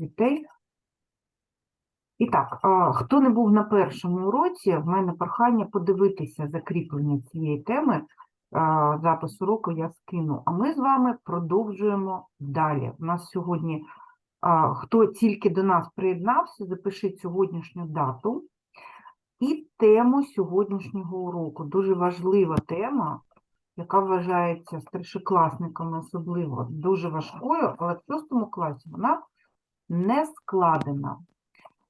дітей. І так, хто не був на першому уроці, в мене прохання подивитися закріплення цієї теми. Запис уроку я скину. А ми з вами продовжуємо далі. У нас сьогодні, хто тільки до нас приєднався, запишіть сьогоднішню дату і тему сьогоднішнього уроку. Дуже важлива тема, яка вважається старшокласниками особливо дуже важкою, але в шостому класі вона не складена.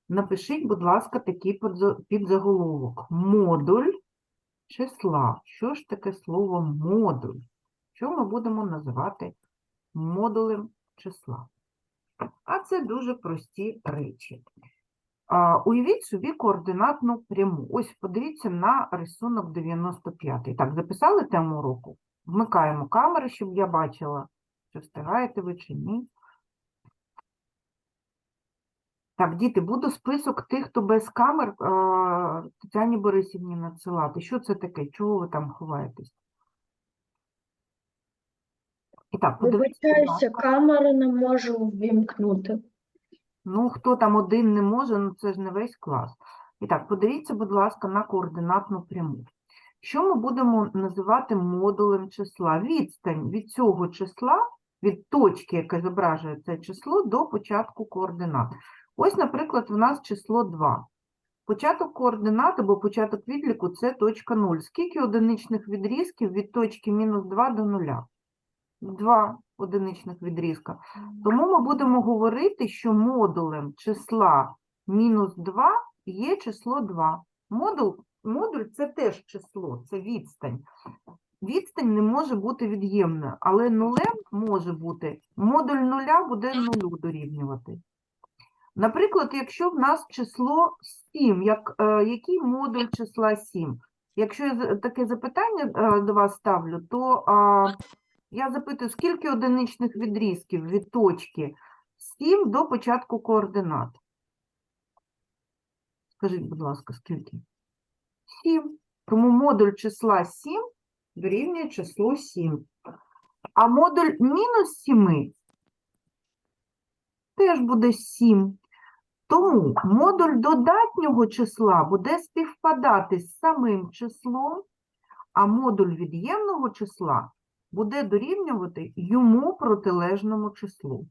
Напишіть, будь ласка, такий підзаголовок. Модуль числа. Що ж таке слово модуль? Що ми будемо називати модулем числа? А це дуже прості речі. Уявіть собі координатну пряму. Ось подивіться на рисунок 95. Так, записали тему уроку? Вмикаємо камери, щоб я бачила, чи встигаєте ви чи ні. Так, діти, буду список тих, хто без камер а, Тетяні Борисівні надсилати. Що це таке? Чого ви там ховаєтесь? І так, Вибачаюся, камеру не можу ввімкнути. Ну, хто там один не може, ну це ж не весь клас. І так, подивіться, будь ласка, на координатну пряму. Що ми будемо називати модулем числа? Відстань від цього числа, від точки, яка зображує це число, до початку координат. Ось, наприклад, в нас число 2. Початок координат або початок відліку – це точка 0. Скільки одиничних відрізків від точки мінус 2 до 0? Два одиничних відрізка. Тому ми будемо говорити, що модулем числа мінус 2 є число 2. Модуль, модуль – це теж число, це відстань. Відстань не може бути від'ємною, але нулем може бути. Модуль нуля буде нулю дорівнювати. Наприклад, якщо в нас число 7, як, е, який модуль числа 7? Якщо я таке запитання е, до вас ставлю, то а, я запитую, скільки одиничних відрізків від точки 7 до початку координат? Скажіть, будь ласка, скільки? 7. Тому модуль числа 7 дорівнює числу 7. А модуль мінус 7 теж буде 7. Тому модуль додатнього числа буде співпадати з самим числом, а модуль від'ємного числа буде дорівнювати йому протилежному числу.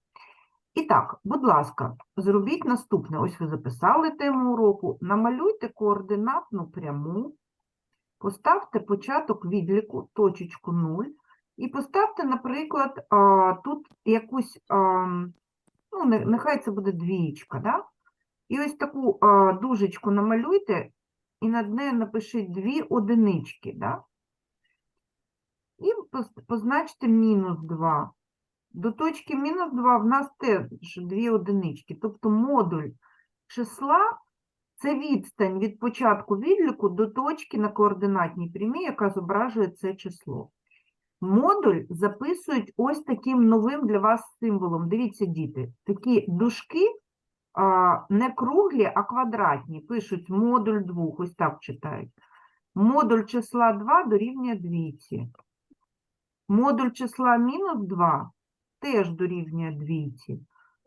І так, будь ласка, зробіть наступне. Ось ви записали тему уроку. Намалюйте координатну пряму, поставте початок відліку, точечку 0, і поставте, наприклад, тут якусь, ну, нехай це буде двієчка, да? І ось таку а, дужечку намалюйте, і над нею напишіть дві одинички, да? І позначте мінус 2. До точки мінус 2 в нас теж дві одинички. Тобто модуль числа – це відстань від початку відліку до точки на координатній прямій, яка зображує це число. Модуль записують ось таким новим для вас символом. Дивіться, діти, такі дужки не круглі, а квадратні. Пишуть модуль 2, ось так читають. Модуль числа 2 дорівнює двійці. Модуль числа мінус 2 теж дорівнює двійці.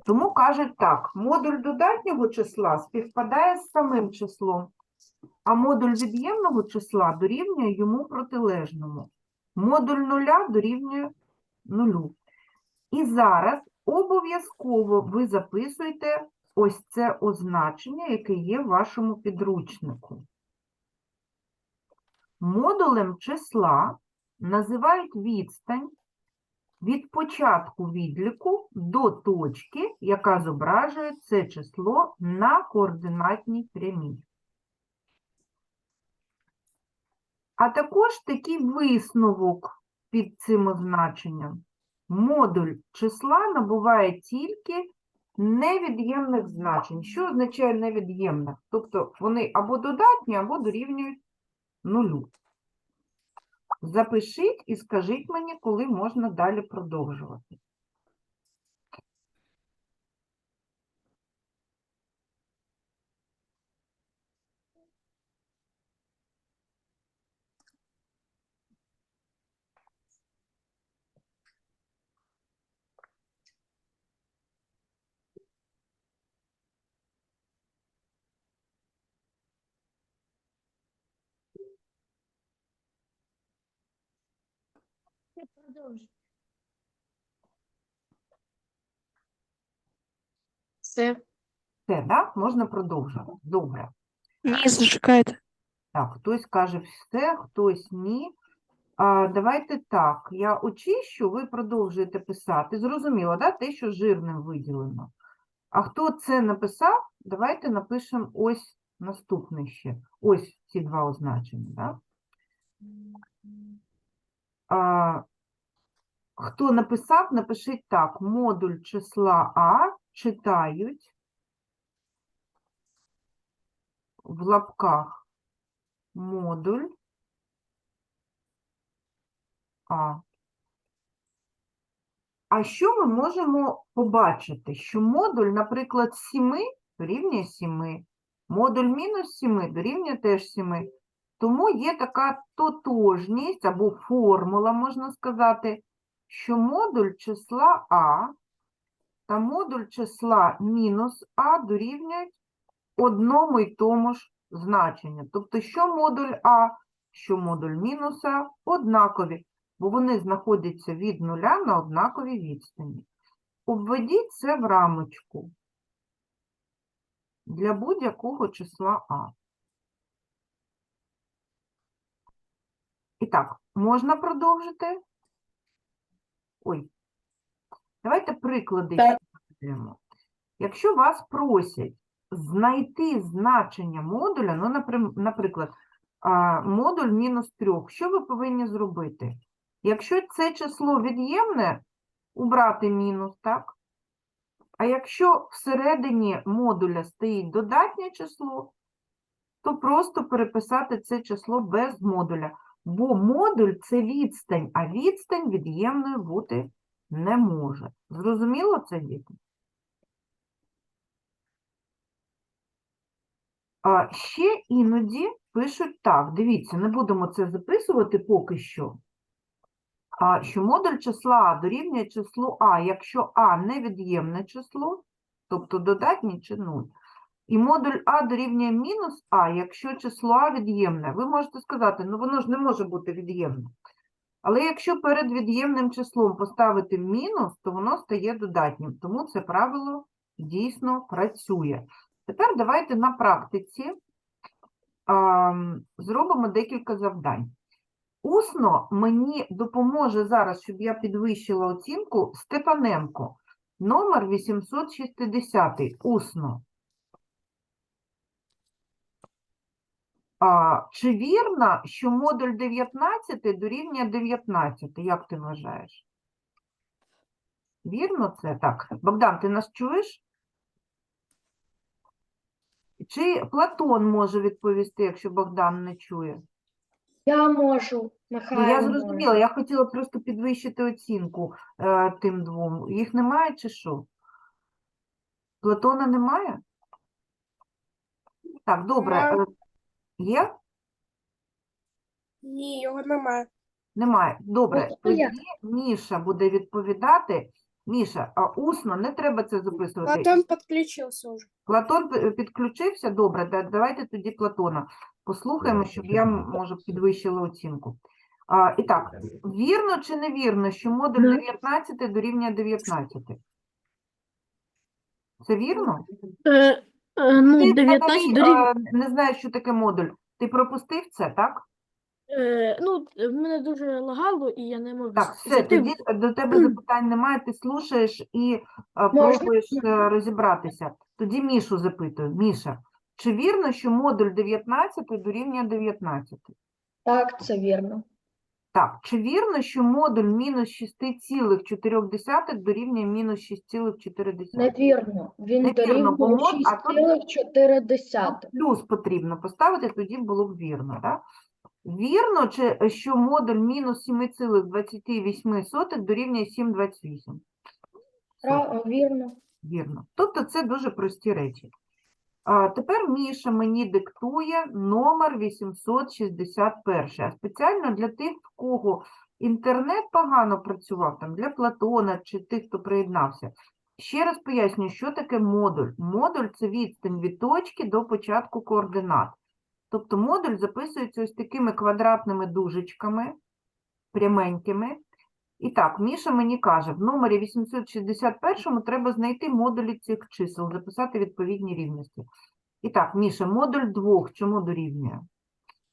Тому кажуть так, модуль додатнього числа співпадає з самим числом, а модуль від'ємного числа дорівнює йому протилежному. Модуль нуля дорівнює нулю. І зараз обов'язково ви записуєте ось це означення, яке є в вашому підручнику. Модулем числа називають відстань від початку відліку до точки, яка зображує це число на координатній прямій. А також такий висновок під цим означенням. Модуль числа набуває тільки невід'ємних значень. Що означає невід'ємних? Тобто вони або додатні, або дорівнюють нулю. Запишіть і скажіть мені, коли можна далі продовжувати. Все. Все, да? Можна продовжувати. Добре. Ні, зачекайте. Так, хтось каже все, хтось ні. А, давайте так, я очищу, ви продовжуєте писати. Зрозуміло, да? те, що жирним виділено. А хто це написав, давайте напишемо ось наступне ще. Ось ці два означення. Да? А, хто написав, напишіть так. Модуль числа А читають в лапках модуль А. А що ми можемо побачити? Що модуль, наприклад, 7 дорівнює 7, модуль мінус 7 дорівнює теж 7. Тому є така тотожність або формула, можна сказати, що модуль числа А та модуль числа мінус А дорівнюють одному й тому ж значенню. Тобто, що модуль А, що модуль мінус А однакові, бо вони знаходяться від нуля на однаковій відстані. Обведіть це в рамочку для будь-якого числа А. І так, можна продовжити? Ой, давайте приклади. Якщо вас просять знайти значення модуля, ну, наприклад, модуль мінус 3, що ви повинні зробити? Якщо це число від'ємне, убрати мінус, так? А якщо всередині модуля стоїть додатнє число, то просто переписати це число без модуля. Бо модуль це відстань, а відстань від'ємною бути не може. Зрозуміло це, діти? А ще іноді пишуть так, дивіться, не будемо це записувати поки що. А, що модуль числа А дорівнює числу А, якщо А невід'ємне число, тобто додатнє чи 0. І модуль А дорівнює мінус А, якщо число А від'ємне. Ви можете сказати, ну воно ж не може бути від'ємне. Але якщо перед від'ємним числом поставити мінус, то воно стає додатнім. Тому це правило дійсно працює. Тепер давайте на практиці а, зробимо декілька завдань. Усно мені допоможе зараз, щоб я підвищила оцінку, Степаненко, номер 860, усно. А, чи вірно, що модуль 19 дорівнює 19? Як ти вважаєш? Вірно це? Так. Богдан, ти нас чуєш? Чи Платон може відповісти, якщо Богдан не чує? Я можу, Ну, Михайло. я зрозуміла, я хотіла просто підвищити оцінку е, тим двом. Їх немає чи що? Платона немає? Так, добре. Е, Є? Ні, його немає. Немає. Добре. Ну, Тоді? Міша буде відповідати. Міша, а усно не треба це записувати. Платон підключився вже. Платон пи- підключився? Добре, да- давайте тоді Платона послухаємо, щоб я, може, підвищила оцінку. А, і так, вірно чи невірно, що модуль Да. 19 дорівнює 19? Це вірно? Е, е, ну, Ти 19 взагалі, дорівнює. а, не знаєш, що таке модуль. Ти пропустив це, так? Е, ну, в мене дуже лагало, і я не можу Так, все, зайти тоді до тебе запитань немає, ти слушаєш і а, Можна? пробуєш е, розібратися. Тоді Мішу запитую. Міша, чи вірно, що модуль 19 дорівнює 19? Так, це вірно. Так, чи вірно, що модуль мінус 6,4 дорівнює мінус 6,4? Невірно. Він бо дорівнює мод- а тут- 6,4. Плюс потрібно поставити, тоді було б вірно. Так? Вірно, чи, що модуль мінус 7,28 дорівнює 7,28? Вірно. Вірно. Тобто це дуже прості речі. А тепер Міша мені диктує номер 861. А спеціально для тих, в кого інтернет погано працював, там для Платона чи тих, хто приєднався. Ще раз пояснюю, що таке модуль. Модуль – це відстань від точки до початку координат. Тобто модуль записується ось такими квадратними дужечками, пряменькими, І так, Міша мені каже, в номері 861 треба знайти модулі цих чисел, записати відповідні рівності. І так, Міша, модуль двох чому дорівнює?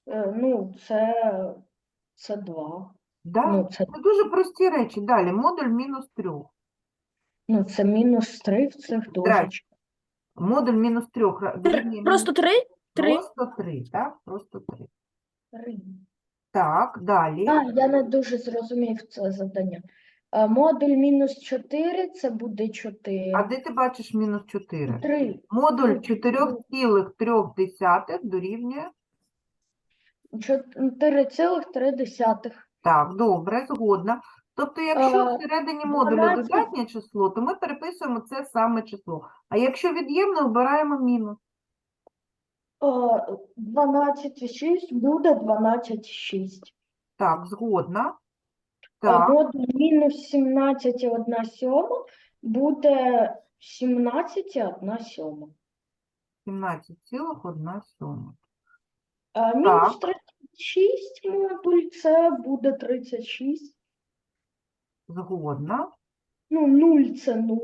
Е, Ну, це, це 2. Да? Ну, це, Це дуже прості речі. Далі, модуль мінус трьох. ну, це мінус 3 в цих дужечках. Модуль мінус трьох ра- Просто три? Три. Просто три, так? Просто три. Три. Так, далі. А, я не дуже зрозумів це завдання. Е, Модуль мінус 4 це буде 4. А де ти бачиш мінус 4? 3. Модуль Ну, 4,3 дорівнює. 4,3. Так, добре, згодна. Тобто, якщо Е, всередині модулю 12. додатнє число, то ми переписуємо це саме число. А якщо від'ємне, обираємо мінус. 12,6 буде 12,6. Так, згодна. Так, модуль мінус 17,1 сьома буде 17,1 сьома. 17,1 сьома. А мінус 36 модуль це буде 36. Згодна. Ну, 0 це 0.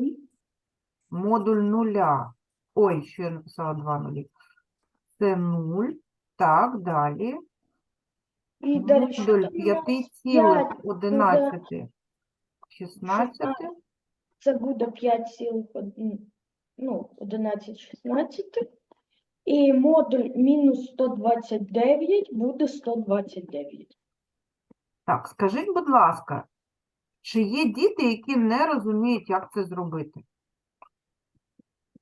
Модуль нуля. Ой, я написала два нулі. Це 0. Так, далі. І далі що там 5,11, 16. Це буде 5,1, ну, 11, 16. І модуль мінус 129 буде 129. Так, скажіть, будь ласка, чи є діти, які не розуміють, як це зробити?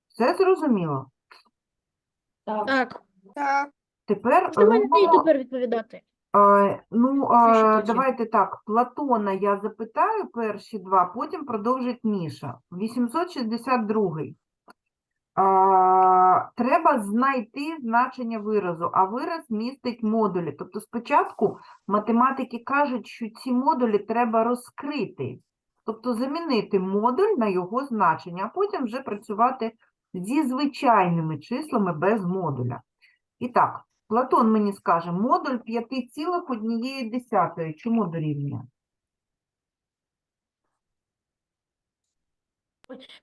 Все зрозуміло? Так. Так. Так. Тепер Що мені робимо, тепер відповідати? е, ну, тоді. давайте так, Платона я запитаю перші два, потім продовжить Міша. 862. А, треба знайти значення виразу, а вираз містить модулі. Тобто спочатку математики кажуть, що ці модулі треба розкрити, тобто замінити модуль на його значення, а потім вже працювати зі звичайними числами без модуля. І так, Платон мені скаже, модуль 5,1 чому дорівнює?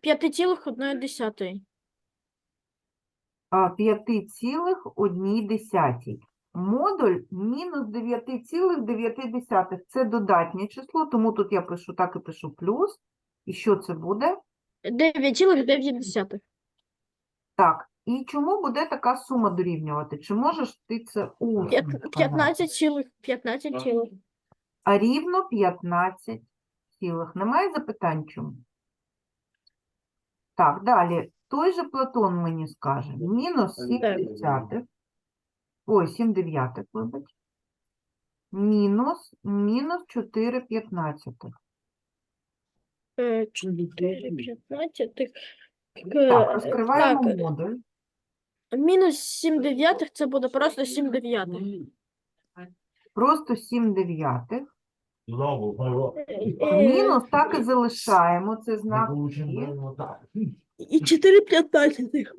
П'яти цілих одної десятої. а, 5,1. Модуль мінус 9,9. Це додатнє число, тому тут я пишу так і пишу плюс. І що це буде? Дев'ять цілих дев'ять десятих. Так, і чому буде така сума дорівнювати? Чи можеш ти це сказати? П'ятнадцять цілих. П'ятнадцять цілих. А рівно 15 цілих. Немає запитань чому? Так, далі. Той же Платон мені скаже. Мінус 7 Так. десятих. Ой, 7 дев'ятих, вибач. Мінус, мінус 4 п'ятнадцятих. Е, Чотири п'ятнадцятих. Так, Е, розкриваємо так, модуль. Мінус сім дев'ятих це буде просто сім дев'ятих. Просто 7 дев'ятих. Е, Мінус так і залишаємо. Це знак. І чотири п'ятнадцятих.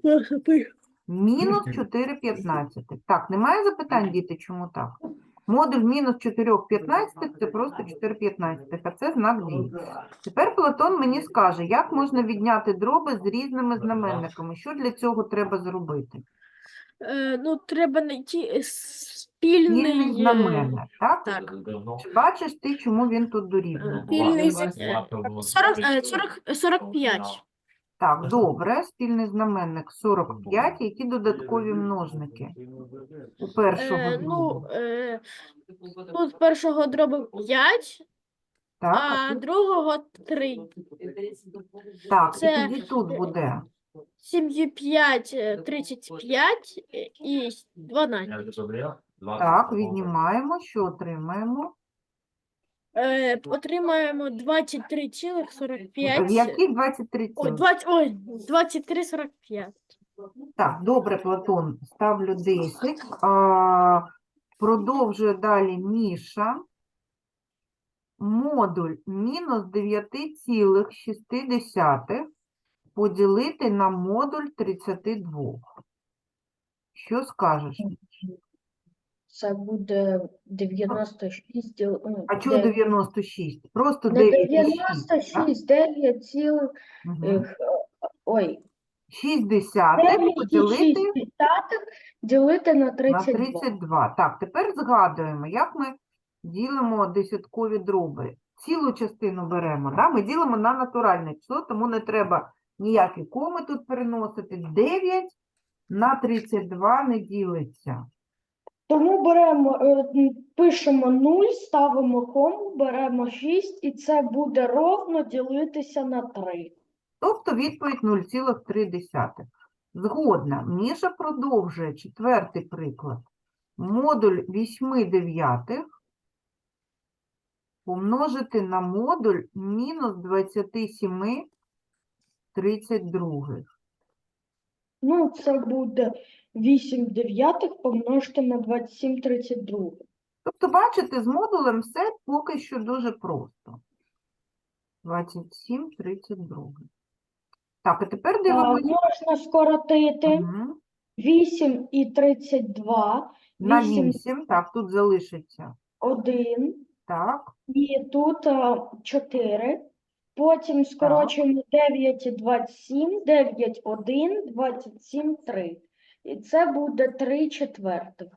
Мінус 4 п'ятнадцятих. Так, немає запитань, діти, чому так? Модуль мінус 4 п'ятнадцятих – це просто 4 п'ятнадцятих, а це знак дії. Тепер Платон мені скаже, як можна відняти дроби з різними знаменниками. Що для цього треба зробити? Е, Ну, треба знайти е, спільний. Спільний е, знаменник, так? Так. Чи бачиш ти, чому він тут дорівнює? Спільний з- е, 40, е, 40, 45. Так, добре, спільний знаменник 45, які додаткові множники у першого Е, ну, дробу? е, тут першого дробу 5, Так, а а тут- другого 3. так, і це- тоді тут буде. 7 5, 35 е, і 12. Так, віднімаємо, що отримаємо? Е, отримаємо 23,45. В яких 23 Ой, 20, ой, 23,45. Так, добре, Платон, ставлю 10. А, продовжує далі Міша. Модуль мінус 9,6 поділити на модуль 32. Що скажеш? Це буде 96, діл- ну, А чого де- 96? Просто не 9,6. так? 96, 9 цілих, Мгм. ех, ой, 6 десятих 9,6 поділити ділити на на 32. 32. Так, тепер згадуємо, як ми ділимо десяткові дроби. Цілу частину беремо, да? ми ділимо на натуральне число, тому не треба ніякі коми тут переносити. 9 на 32 не ділиться. Тому беремо, е, пишемо 0, ставимо кому, беремо 6, і це буде ровно ділитися на 3. Тобто відповідь 0,3. Згодна. Міша продовжує четвертий приклад. Модуль 8 дев'ятих помножити на модуль мінус 27 32. Ну, це буде 8 дев'ятих помножити на 27 32. Тобто, бачите, з модулем все поки що дуже просто. 27 32. Так, а тепер А, дивимося. можна скоротити Мгм. 8 і 32, На вісім. 8, так, тут залишиться. 1, Так, і тут а, 4. Потім скорочуємо 9 і 27, 9, 1, 27, 3. І це буде 3 четвертих.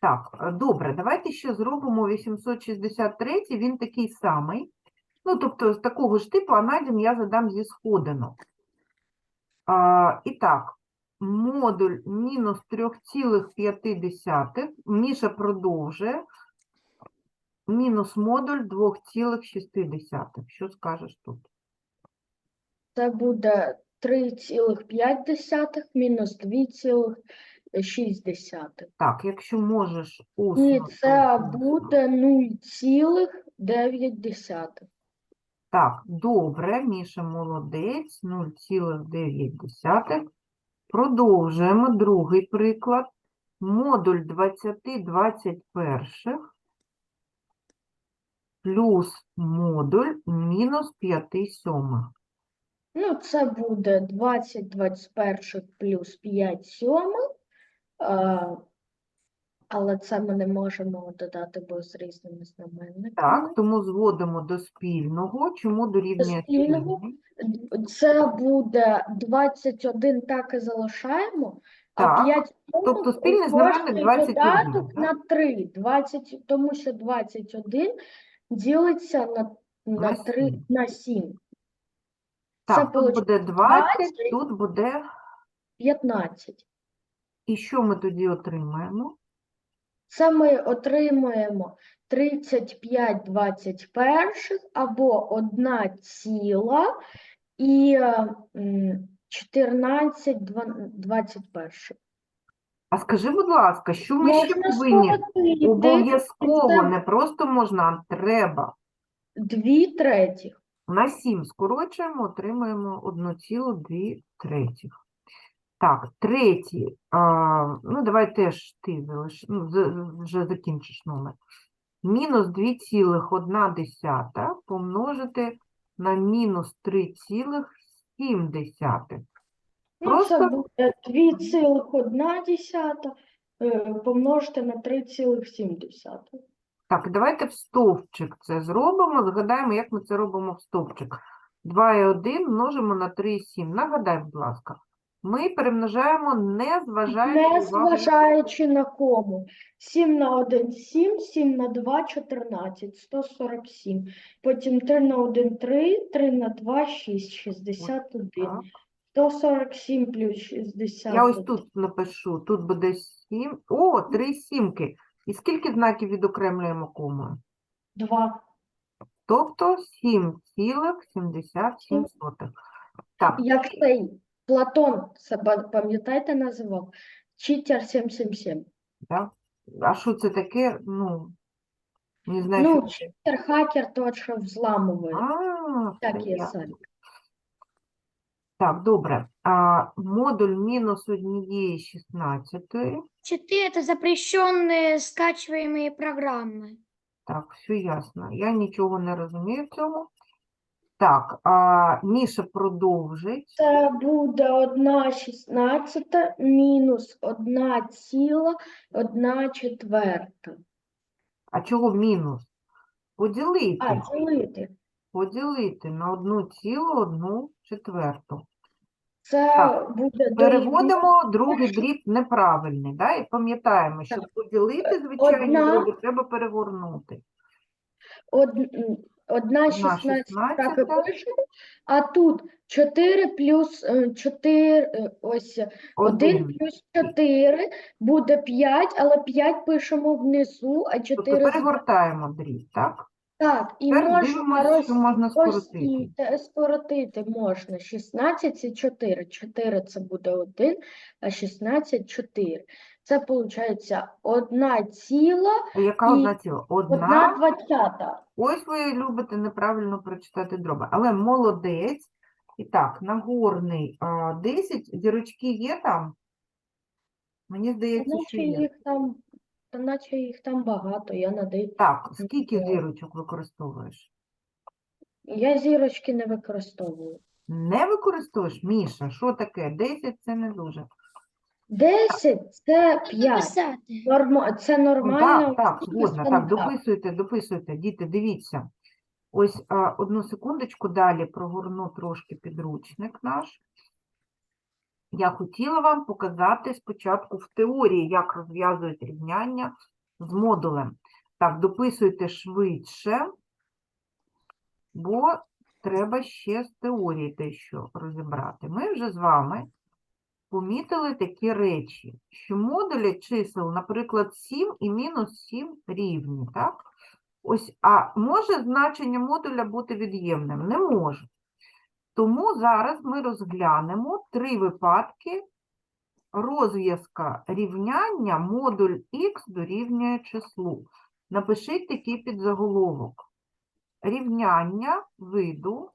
Так, е, добре, давайте ще зробимо 863, він такий самий. Ну, тобто, з такого ж типу, а надім я задам зі сходинок. А, і так, модуль мінус 3,5, Міша продовжує, мінус модуль 2,6. Що скажеш тут? Це буде 3,5 мінус 2,6. Так, якщо можеш І це усно. буде 0,9. Так, добре, Міша молодець, 0,9. Продовжуємо другий приклад. Модуль 20 21 плюс модуль мінус 5 сьомих. Ну, це буде 20 21 плюс 5 сьомих. Але це ми не можемо додати, бо з різними знаменниками. Так, тому зводимо до спільного. Чому дорівнює спільного? Це буде 21 так і залишаємо, Так, а 5 тобто спільний знаменник 21, додаток так? на 3, 20, тому що 21 ділиться на, на, На 3, сім. на 7. Так, це тут буде 20, 20. тут буде. 15. І що ми тоді отримаємо? Це ми отримуємо 35 21 або 1 ціла і е, 14 два- 21. А скажи, будь ласка, що ми ще повинні? Обов'язково, не просто можна, а треба. 2 третіх. На 7 скорочуємо, отримаємо 1,2 третіх. Так, третій. А, ну, давай теж ти залиш, ну, вже закінчиш номер. Мінус 2,1 помножити на мінус 3,7. Ну, це Просто- буде 2,1 е, помножити на 3,7. Так, давайте в стовпчик це зробимо. Згадаємо, як ми це робимо в стовпчик. 2,1 множимо на 3,7. Нагадай, будь ласка. Ми перемножаємо, не зважаючи Не зважаючи на кому. 7 на 1 – 7, 7 на 2 – 14, 147. Потім 3 на 1 – 3, 3 на 2 – 6, 61. Так. 147 плюс 61. Я ось тут напишу, тут буде 7. О, 3 сімки. І скільки знаків відокремлюємо комою? 2. Тобто 7,77. Так, Як цей Платон пам'ятаєте, називав? Читер 777. так. А що це таке? Ну, не знаю, Ну, що це. читер, хакер, тот, що взламує. А, Так, є ясно. сайт. Так, добре. А, модуль мінус однієї 16. 4 это запрещенные скачиваемые программы. Так, все ясно. Я нічого не розумію в цьому. Так, а Міша продовжить. Це буде 1 шістнадцята мінус 1 ціла 1 четверта. А чого мінус? Поділити. А, цілити. Поділити на одну цілу одну четверту. Це Так, буде Переводимо другий дріб неправильний, да? і пам'ятаємо, щоб поділити звичайні Одна. дроби, треба перегорнути. од- одна шістнадцята, так і шістнадцята. пишемо, а тут 4 плюс 4, ось 1 Один. плюс 4 буде 5, але 5 пишемо внизу, а 4 Тобто перегортаємо дріб, так? Так, і Тепер можна дивимося, що можна скоротити. розпростити, скоротити можна. 16 це 4. 4 це буде 1, а 16 – 4. Це виходить 1 ціла, А Яка І одна ціла? 1 Одна. двадцята. Ось ви любите неправильно прочитати дроби, але молодець. І так, нагорний а, 10, зірочки є там? Мені здається, що Наче є. їх там, та наче їх там багато, я надаю. Так, скільки зірочок використовуєш? Я зірочки не використовую. Не використовуєш? Міша, що таке? 10 це не дуже. 10 – це 5. Писати. Норма, це Ну, нормально. Так, так, згодна. Так, дописуйте, дописуйте. Діти, дивіться. Ось а, одну секундочку далі прогорну трошки підручник наш. Я хотіла вам показати спочатку в теорії, як розв'язують рівняння з модулем. Так, дописуйте швидше, бо треба ще з теорії дещо розібрати. Ми вже з вами помітили такі речі, що модулі чисел, наприклад, 7 і мінус 7 рівні, так? Ось, а може значення модуля бути від'ємним? Не може. Тому зараз ми розглянемо три випадки розв'язка рівняння модуль х дорівнює числу. Напишіть такий підзаголовок. Рівняння виду,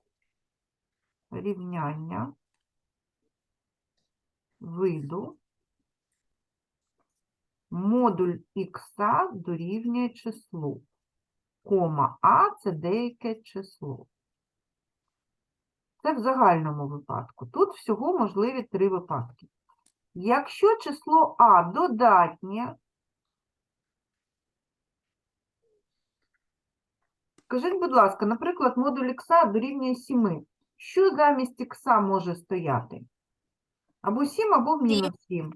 рівняння виду, модуль х дорівнює числу. Кома А це деяке число. Це в загальному випадку. Тут всього можливі три випадки. Якщо число А додатнє, скажіть, будь ласка, наприклад, модуль х дорівнює 7. Що замість х може стояти? Або 7, або мінус 7.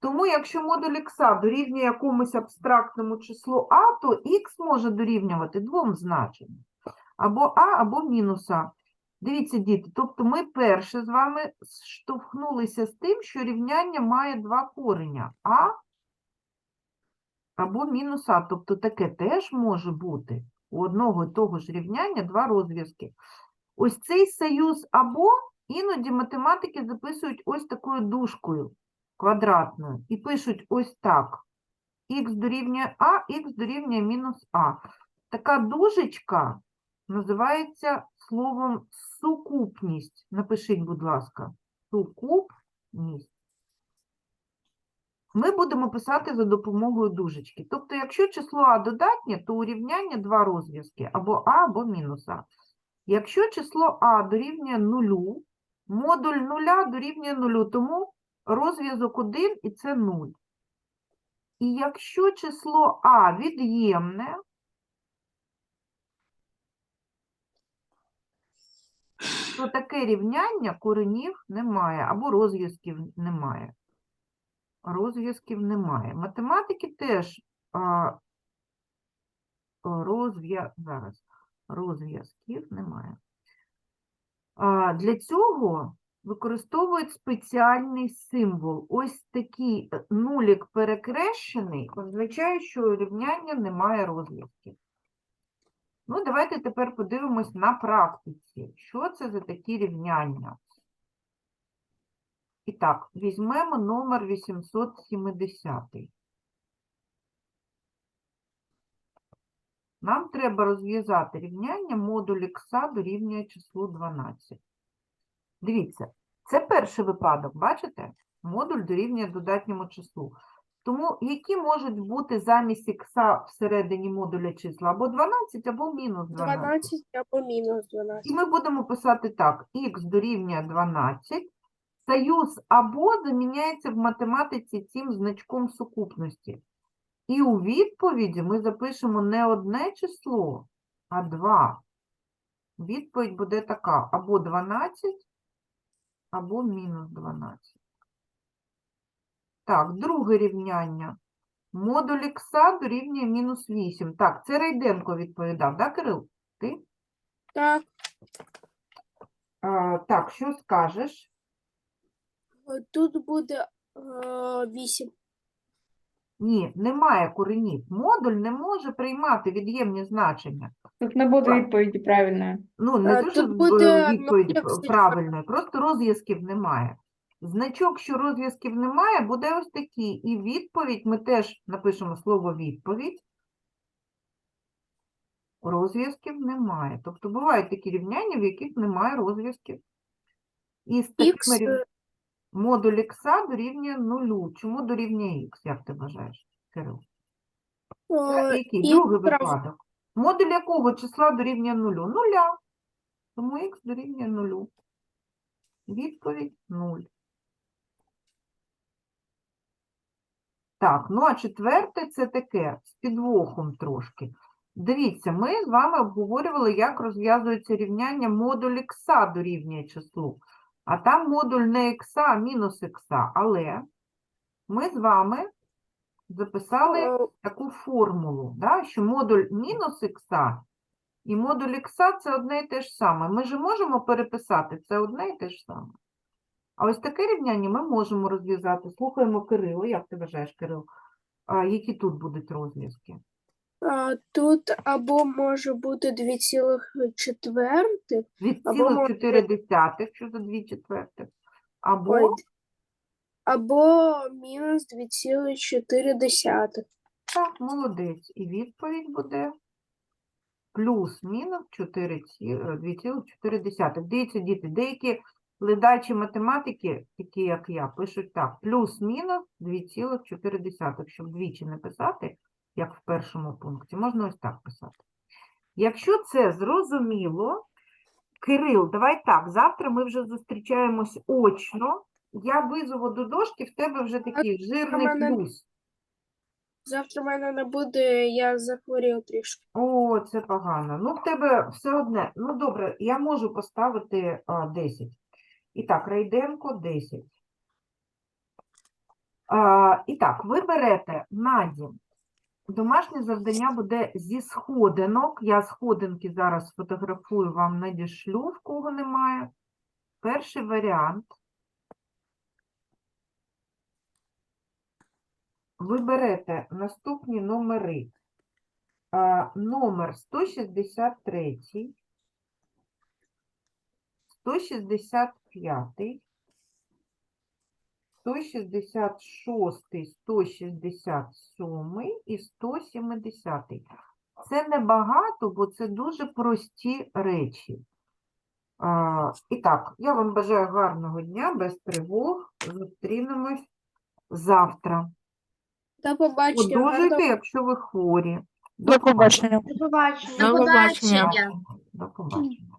Тому, якщо модуль х дорівнює якомусь абстрактному числу а, то х може дорівнювати двом значенням. Або а, або мінус а. Дивіться, діти, тобто ми перше з вами штовхнулися з тим, що рівняння має два кореня – а або мінус а. Тобто таке теж може бути. У одного і того ж рівняння два розв'язки. Ось цей союз або іноді математики записують ось такою дужкою квадратною і пишуть ось так. х дорівнює а, х дорівнює мінус а. Така дужечка називається словом сукупність. Напишіть, будь ласка, сукупність. Ми будемо писати за допомогою дужечки. Тобто, якщо число а додатнє, то у рівняння два розв'язки, або а, або мінус а. Якщо число а дорівнює нулю, модуль нуля дорівнює нулю, тому розв'язок 1 і це 0. І якщо число а від'ємне, то таке рівняння коренів немає або розв'язків немає. Розв'язків немає. Математики теж а, розв'я... зараз розв'язків немає. А, для цього використовують спеціальний символ. Ось такий е, нулік перекрещений означає, що рівняння немає розв'язків. Ну, давайте тепер подивимось на практиці. Що це за такі рівняння? І так, візьмемо номер 870. Нам треба розв'язати рівняння модуль х дорівнює числу 12. Дивіться, це перший випадок, бачите? Модуль дорівнює додатньому числу. Тому які можуть бути замість ікса всередині модуля числа? Або 12, або мінус 12. 12 або мінус 12. І ми будемо писати так: х дорівнює 12. Союз або заміняється в математиці цим значком сукупності. І у відповіді ми запишемо не одне число, а два. Відповідь буде така: або 12, або мінус 12. Так, друге рівняння. Модуль х дорівнює мінус 8. Так, це Райденко відповідав, так, Кирил? Ти? Так, А, так, що скажеш? тут буде е, 8. Ні, немає коренів. Модуль не може приймати від'ємні значення. Тут не буде Так. відповіді правильної. Ну, не Е, що тут буде, е, ну, як правильної, просто розв'язків немає. Значок, що розв'язків немає, буде ось такий. І відповідь, ми теж напишемо слово відповідь. Розв'язків немає. Тобто бувають такі рівняння, в яких немає розв'язків. І з такими Х е, модуль х дорівнює нулю. Чому дорівнює х, як ти вважаєш, Кирил? е, Який? Другий випадок. Модуль якого числа дорівнює нулю? Нуля. Тому х дорівнює нулю. Відповідь 0. Так, ну а четверте це таке, з підвохом трошки. Дивіться, ми з вами обговорювали, як розв'язується рівняння модуль х дорівнює числу. А там модуль не х, а мінус х. Але ми з вами записали е, таку формулу, да, що модуль мінус х і модуль х це одне і те ж саме. Ми ж можемо переписати це одне і те ж саме. А ось таке рівняння ми можемо розв'язати. Слухаємо Кирило. Як ти вважаєш, Кирил? А, які тут будуть розв'язки? Тут або може бути 2,4, Від Або цілих може 4 що за 2 четвертих. Або Ой, або мінус 2,4. Так, молодець. І відповідь буде плюс-мінус 4 е, 2,4. Дивіться, діти, деякі ледачі математики, такі як я, пишуть так, плюс-мінус 2,4. Щоб двічі не писати, як в першому пункті, можна ось так писати. Якщо це зрозуміло, Кирил, давай так, завтра ми вже зустрічаємось очно. Я визову до дошки, в тебе вже такий жирний мене- плюс. Завтра в мене не буде, я захворів трішки. О, це погано. Ну, в тебе все одне. Ну, добре, я можу поставити а, 10. І так, Райденко 10. А, і так, ви берете на дім. Домашнє завдання буде зі сходинок. Я сходинки зараз сфотографую, вам надішлю, в кого немає. Перший варіант. Ви берете наступні номери. А, номер 163, 165, 166, 167 і 170. Це небагато, бо це дуже прості речі. А, і так, я вам бажаю гарного дня, без тривог. Зустрінемось завтра. До побачення. Одужуйте, якщо ви хворі. До побачення. До побачення. До побачення. До побачення.